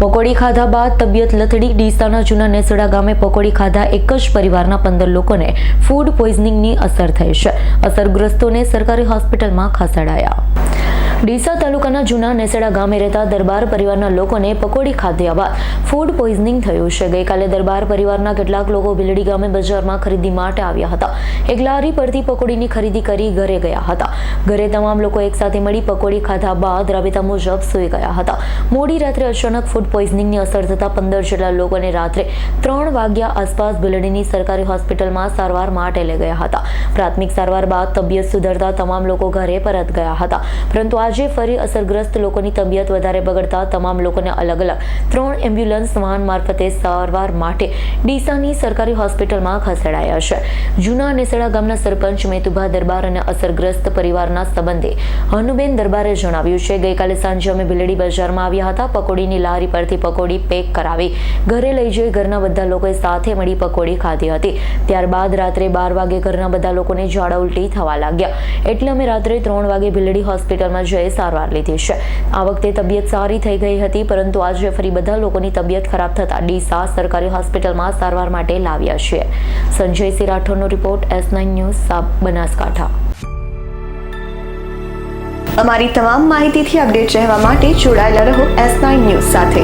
પકોડી ખાધા બાદ તબિયત લથડી. ડીસાના જૂના નેસડા ગામે પકોડી ખાધા એક જ પરિવારના પંદર લોકોને ફૂડ પોઈઝનિંગની અસર થઈ છે. અસરગ્રસ્તોને સરકારી હોસ્પિટલમાં ખસેડાયા. ડીસા તાલુકાના જૂના નેસડા ગામે રહેતા દરબાર પરિવારના લોકોને પકોડી ખાધ્યા બાદ ફૂડ પોઈઝનિંગ થયું છે. ગઈકાલે દરબાર પરિવારના કેટલાક લોકો ભીલડી ગામે બજારમાં ખરીદી માટે આવ્યા હતા. એક લારી પરથી પકોડીની ખરીદી કરી ઘરે ગયા હતા. ઘરે તમામ લોકો એકસાથે મળી પકોડી ખાધા બાદ રાબેતા મુજબ સૂઈ ગયા હતા. મોડી રાત્રે અચાનક ફૂડ પોઈઝનિંગની અસર થતા પંદર જેટલા લોકોને રાત્રે ત્રણ વાગ્યા આસપાસ ભીલડીની સરકારી હોસ્પિટલમાં સારવાર માટે લઈ ગયા હતા. પ્રાથમિક સારવાર બાદ તબિયત સુધરતા તમામ લોકો ઘરે પરત ગયા હતા. પરંતુ આજે ફરી અસરગ્રસ્ત લોકોની તબિયત વધારે બગડતા તમામ લોકોને અલગ અલગ ત્રણ એમ્બ્યુલન્સ વાહન મારફતે સારવાર માટે ડીસાની સરકારી હોસ્પિટલમાં ખસેડાયા છે. જૂના નેસડા ગામના સરપંચ મેતુભા દરબાર અને અસરગ્રસ્ત પરિવારના સંબંધે હનુબેન દરબારે જણાવ્યું છે, ગઈકાલે સાંજે અમે ભીલડી બજારમાં આવ્યા હતા, પકોડીની લારી પરથી પકોડી પેક કરાવી ઘરે લઈ જઈ ઘરના બધા લોકોએ સાથે મળી પકોડી ખાધી હતી. ત્યારબાદ રાત્રે બાર વાગે ઘરના બધા લોકોને ઝાડા ઉલટી થવા લાગ્યા. એટલે અમે રાત્રે ત્રણ વાગે ભીલડી હોસ્પિટલમાં જઈ સારવાર લીધી છે. આ વખતે તબિયત સારી થઈ ગઈ હતી, પરંતુ આજે ફરી બધા લોકોની તબિયત ખરાબ થતા ડીસા સરકારી હોસ્પિટલમાં સારવાર માટે લાવ્યા છે. Sanjay Singh રાઠોડનો report, S nine news Banaskantha. અમારી તમામ માહિતીથી અપડેટ રહેવા માટે જોડાયેલા રહો એસ નાઇન ન્યૂઝ સાથે.